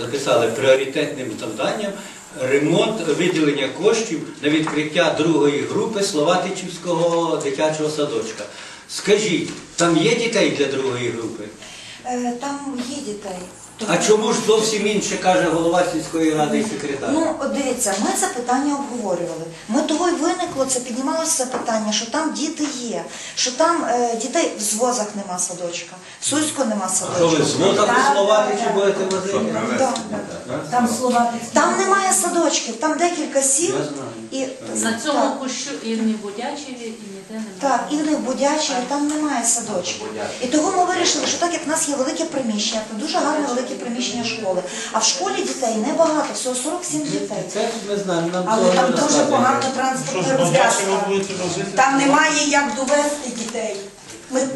Записали пріоритетним завданням ремонт виділення коштів на відкриття другої групи Словатичівського дитячого садочка. Скажіть, там є дітей для другої групи? Е, Там є дітей. А чому ж зовсім інше каже голова сільської ради і секретар? Ну, от дивіться, ми це питання обговорювали. Ми того й виникло, це піднімалося це питання, що там діти є, що там е, дітей в звозах нема садочка, в Суську нема Що ви садочка. з мотами Так, Словатичі так, будете возити? так. Там слова Там немає садочків, там декілька сіл Я знаю. і На цьому кущу і не Будячеві, і немає. Так, і в Будячеві там немає садочків. І того ми вирішили, що так як в нас є велике приміщення, то дуже гарне велике приміщення школи. А в школі дітей небагато, всього 47 дітей. Це ми знаємо, нам Але цього там дуже недостатньо. погано транспортна розв'язка. Там немає як довести дітей. Ми ну,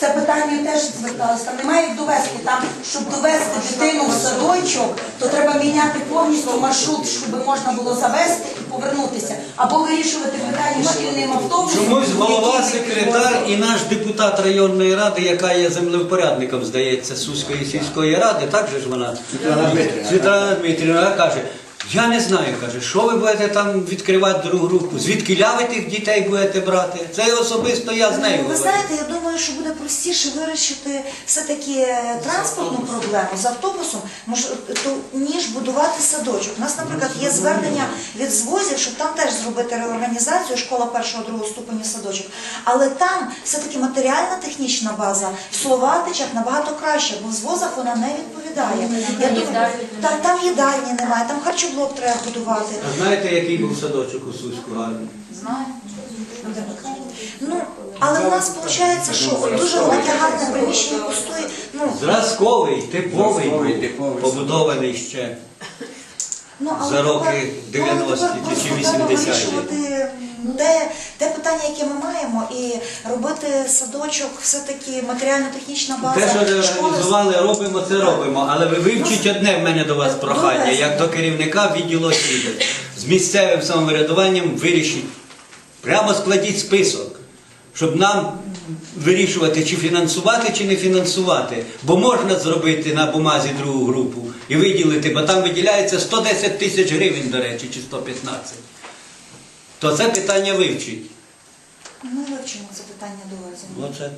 це питання теж зверталися. Там немає як довести. Там, щоб довести дитину в садочок, то треба міняти повністю маршрут, щоб можна було завести повернутися. Або вирішувати питання шкільним автобусом. Чомусь голова, секретар і наш депутат районної ради, яка є землевпорядником, здається, Суської сільської ради, так же ж вона? Світлана Дмитрівна. Каже, я не знаю, каже, що ви будете там відкривати другу групу, звідки ляви тих дітей будете брати? Це особисто я з нею Ви говорю. знаєте, я думаю, що буде простіше вирішити все-таки е, транспортну проблему з автобусом, ніж будувати садочок. У нас, наприклад, є звернення від звозів, щоб там теж зробити реорганізацію, школа першого другого ступеня садочок. Але там все-таки матеріальна технічна база в Словатичах набагато краще, бо в звозах вона не відповідає. Я думаю, та, там їдальні немає, там харчоблок треба будувати. А знаєте, який був садочок у Суську гарний? Знаю. Ну, але в нас виходить, що от дуже велике гарне приміщення пустує. Ну, Зразковий, типовий, був, типовий. побудований ще. Ну, але За роки тепер- 90-ті ну, чи просто 80-ті. вирішувати те, те питання, яке ми маємо, і робити садочок, все-таки матеріально-технічна база. Те, що школи- реорганізували, робимо, це робимо. Але ви вивчіть одне в мене до вас прохання, як до керівника відділу освіти. З місцевим самоврядуванням вирішіть, прямо складіть список, щоб нам вирішувати, чи фінансувати, чи не фінансувати. Бо можна зробити на бумазі другу групу і виділити, бо там виділяється 110 тисяч гривень, до речі, чи 115. То це питання вивчить. Ми вивчимо це питання до вас. Оце.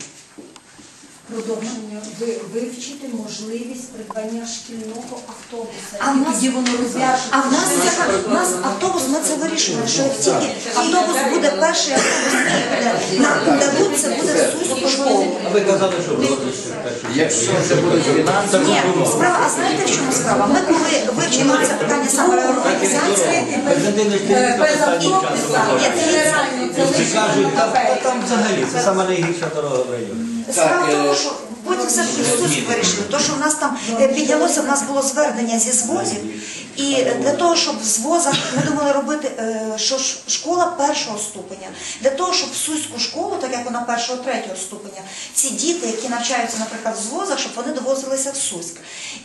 Продовження ви вивчити можливість придбання шкільного автобуса. А в І нас- тоді воно розв'яже. А в нас, яка, в нас автобус, ми це вирішили, що як тільки автобус буде перший автобус, який буде, нам дадуть, це буде Суську школу. А ви казали, що в Ротищі першу Якщо це буде фінанси, Ні, справа, а знаєте, в чому справа? Ми коли вивчили це питання саме реорганізації, Е, без автобуса, Ні, це реально, це лише кажуть, там, кафе. там взагалі це сама найгірша дорога в районі. Справа в е, тому, що потім все таки Суську вирішили. То, що в нас там е, піднялося, в нас було звернення зі звозів, і для того, щоб в звозах ми думали робити, е, що школа першого ступеня, для того, щоб в Суську школу, так як вона першого третього ступеня, ці діти, які навчаються, наприклад, в звозах, щоб вони довозилися в Суськ.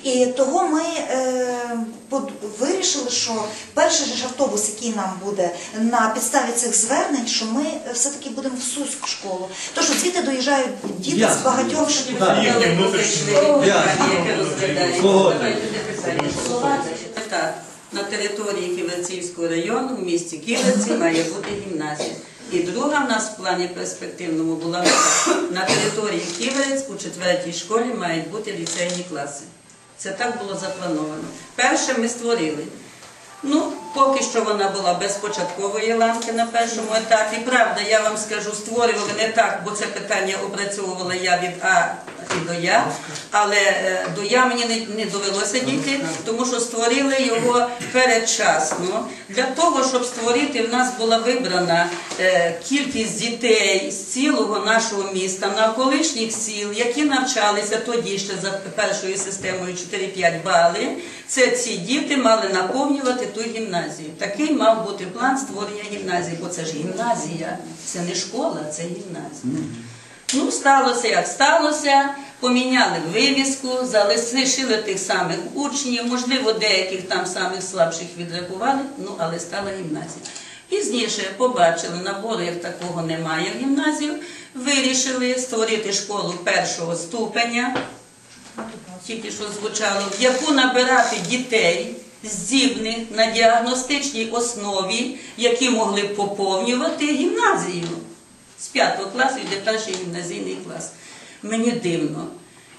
І того ми е, вирішили, що перший же автобус, який нам буде на підставі цих звернень, що ми все-таки будемо в Суську школу. То, що звідти доїжджають діти з багатьох шкіл. Так. Кого ти? Так, на території Кілецівського району в місті Кілеці має бути гімназія. І друга в нас в плані перспективному була на території Кілець у четвертій школі мають бути ліцейні класи. Це так було заплановано. Перше ми створили. Ну, поки що вона була без початкової ланки на першому етапі. Правда, я вам скажу, створювали не так, бо це питання опрацьовувала я від А і до Я. Але е, до Я мені не, не довелося дійти, тому що створили його передчасно. Для того, щоб створити, в нас була вибрана е, кількість дітей з цілого нашого міста, навколишніх сіл, які навчалися тоді ще за першою системою 4-5 бали. Це ці діти мали наповнювати ту гімназію. Такий мав бути план створення гімназії, бо це ж гімназія, це не школа, це гімназія. Ну, сталося як сталося, поміняли вивіску, залишили тих самих учнів, можливо, деяких там самих слабших відрахували, ну, але стала гімназія. Пізніше побачили, набору як такого немає в гімназію, вирішили створити школу першого ступеня. тільки що звучало, в яку набирати дітей здібних на діагностичній основі, які могли поповнювати гімназію з 5 класу йде перший гімназійний клас. Мені дивно,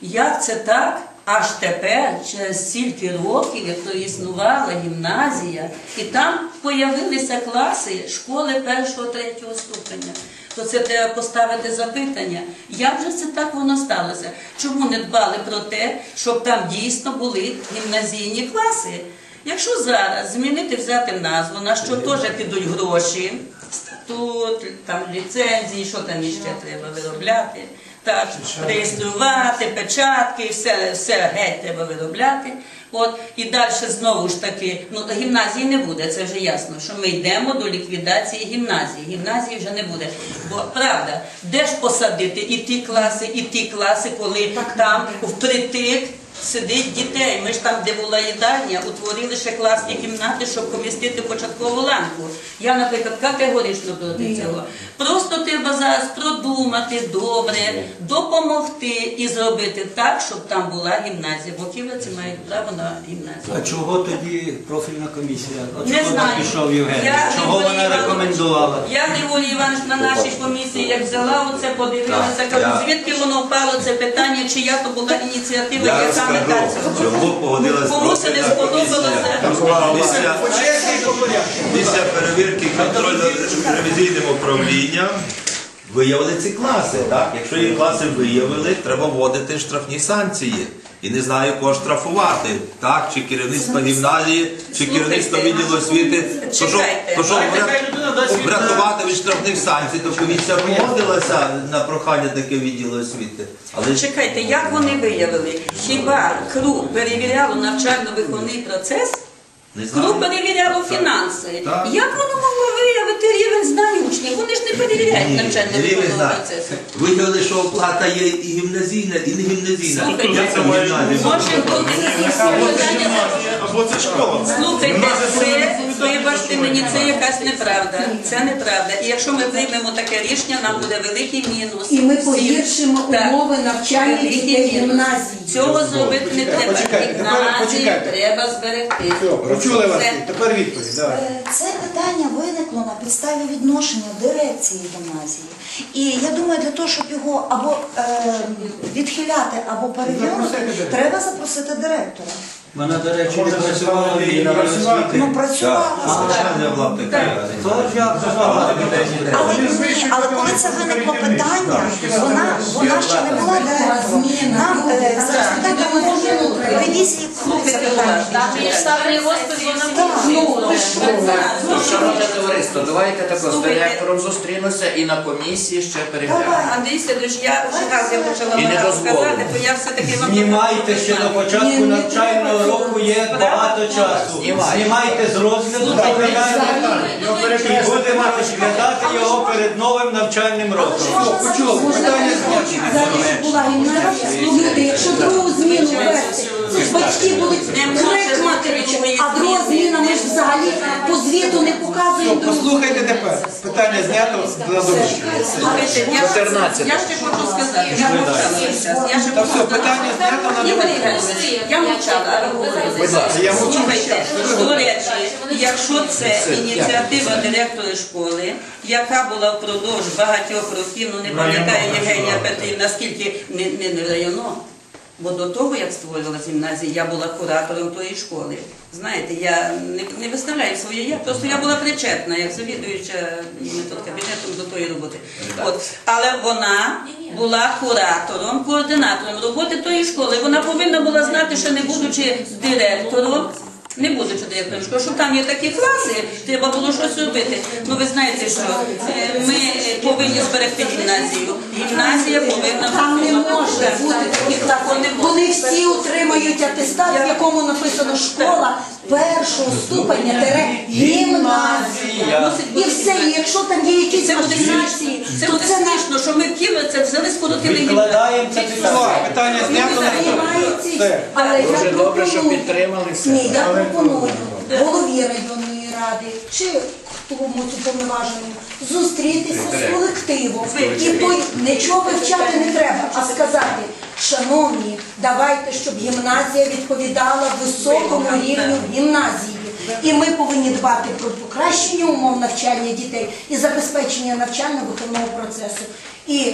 як це так? Аж тепер, через стільки років, як то існувала гімназія, і там появилися класи школи першого, третього ступеня. То це треба поставити запитання, як же це так воно сталося? Чому не дбали про те, щоб там дійсно були гімназійні класи? Якщо зараз змінити взяти назву, на що теж підуть гроші, статут, там ліцензії, що там іще треба виробляти, так, реєструвати, печатки, все, все геть треба виробляти. От, і далі знову ж таки, ну гімназії не буде, це вже ясно, що ми йдемо до ліквідації гімназії. Гімназії вже не буде. Бо правда, де ж посадити і ті класи, і ті класи, коли там впритик сидить дітей. Ми ж там, де була їдальня, утворили ще класні кімнати, щоб помістити початкову ланку. Я, наприклад, категорично проти цього. Просто треба зараз продумати добре, допомогти і зробити так, щоб там була гімназія. Бо ківерці мають право на гімназію. А чого тоді профільна комісія? От Не чого знаю. пішов Євген? Я Чого Григорій вона Іванович- рекомендувала? Я Григорій Іванович на нашій комісії, як взяла оце, подивилася, кажу, звідки воно впало це питання, чия то була ініціатива, Я яка цього. чому погодилась Кому це не сподобалося? Після, перевірки контрольно-ревізійним управлінням виявили ці класи. Так? Якщо їх класи виявили, треба вводити штрафні санкції. І не знаю, кого штрафувати, так? Чи керівництво гімназії, чи керівництво відділу освіти. То що, Чекайте. то що врятувати від штрафних санкцій, то комісія погодилася на прохання таке відділу освіти. Але Чекайте, як вони виявили? Хіба КРУ перевіряло навчально-виховний процес? КРУ перевіряло фінанси. Так. Як воно могло виявити рівень знань учнів? Вони ж не перевіряють Ні, навчально-виховного рівень знань. процесу. Виявили, що оплата є і гімназійна, і не гімназійна. Слухайте, Як це? Може бути і всі питання. Або це школа. Слухайте, це, вибачте мені, це якась неправда. Це неправда. І якщо ми приймемо таке рішення, нам буде великий мінус. І ми погіршимо Так. умови навчання Великий дітей мінус. гімназії. Цього зробити не треба. Почекайте, тепер почекайте. треба зберегти. Все, почули вас. Це- Тепер відповідь. Давай. Е, Це питання виникло на підставі відношення дирекції гімназії. І я думаю, для того, щоб його або е, відхиляти, або переглянути, треба запросити директора. Вона, до речі, не Може, працювала в освіти. Ну, працювала. Але але коли це виникло питання, вона, вона ще не була Там є штабний розпис, вона. Шановне товариство, давайте також з директором зустрінуся і на комісії ще переглянемо. Андрій Сидорович, я вже раз я почала І не дозволено. бо я все-таки вам Знімайте ще до початку навчального року є багато часу. Знімайте. Знімайте з розгляду програми і будемо розглядати його перед новим навчальним роком. Почули. Питання. Щоб була гімназія, люди, якщо другу зміну ввести, це батьки будуть бути другої а друга зміна, ми ж взагалі по звіту не показуємо. Послухайте тепер. Питання знято на дорожче. Слухайте, я, 14. я ще хочу сказати, я мовчала весь час. Я ще Та все, сказати. питання знято на Ігор. Ігорович, я мовчала, а ви говорите. Будь ласка. Я мовчу Слухайте, до речі, якщо це ініціатива директора школи, яка була впродовж багатьох років, ну не пам'ятаю Євгенія Петрівна, скільки не, не, не районо. Бо до того, як створювалася гімназія, я була куратором тої школи. Знаєте, я не, не виставляю своє я, просто я була причетна, як завідуюча метод кабінетом до тої роботи. От. Але вона була куратором, координатором роботи тої школи. Вона повинна була знати, що не будучи директором, не будучи директором книжку, що там є такі класи, треба було щось робити. Ну ви знаєте, що е, ми повинні зберегти гімназію. Гімназія повинна Там не може бути таких. Вони всі отримають атестат, в якому написано школа першого ступеня тере гімназія. І все, і якщо там є якісь Це буде махінації, смішно. Це то буде це не смішно, що ми в Києві це взяли скоротили. Відкладаємо це питання. питання знято на приймається. Все. Але я Дуже добре, що пропоную, підтримали все. ні, я пропоную голові районної ради чи комусь уповноваженому зустрітися з колективом. І той нічого вивчати не треба, а сказати, шановні, давайте, щоб гімназія відповідала високому рівню гімназії. І ми повинні дбати про покращення умов навчання дітей і забезпечення навчально-виховного процесу. І,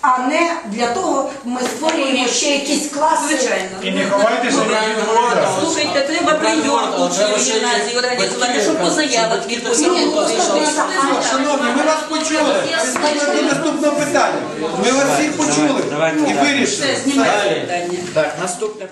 а не для того ми створюємо ще якісь класи. Звичайно. І не ховайтеся відповідальності. Слухайте, треба прийом учнів в гімназії організувати, щоб по заявах відповідно. Шановні, ми вас почули. Приступимо до наступного питання. Ми вас всіх почули і вирішили. Все, знімайте питання. Так, наступне.